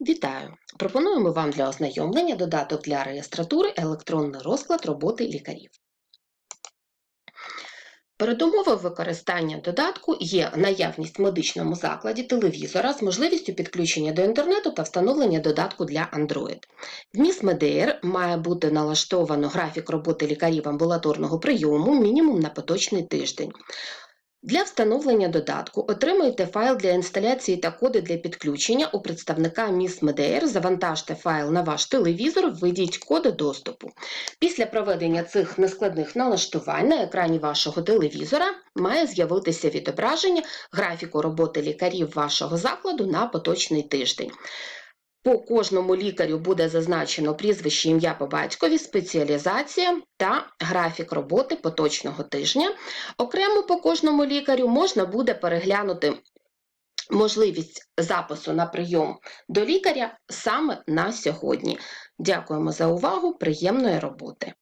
Вітаю! Пропонуємо вам для ознайомлення додаток для реєстратури електронний розклад роботи лікарів. Передумовою використання додатку є наявність в медичному закладі телевізора з можливістю підключення до інтернету та встановлення додатку для Android. В МІС МДР має бути налаштовано графік роботи лікарів амбулаторного прийому мінімум на поточний тиждень. Для встановлення додатку отримуйте файл для інсталяції та коди для підключення у представника МІС МДР, завантажте файл на ваш телевізор, введіть коди доступу. Після проведення цих нескладних налаштувань на екрані вашого телевізора має з'явитися відображення графіку роботи лікарів вашого закладу на поточний тиждень. По кожному лікарю буде зазначено прізвище, ім'я по батькові, спеціалізація та графік роботи поточного тижня. Окремо по кожному лікарю можна буде переглянути можливість запису на прийом до лікаря саме на сьогодні. Дякуємо за увагу, приємної роботи!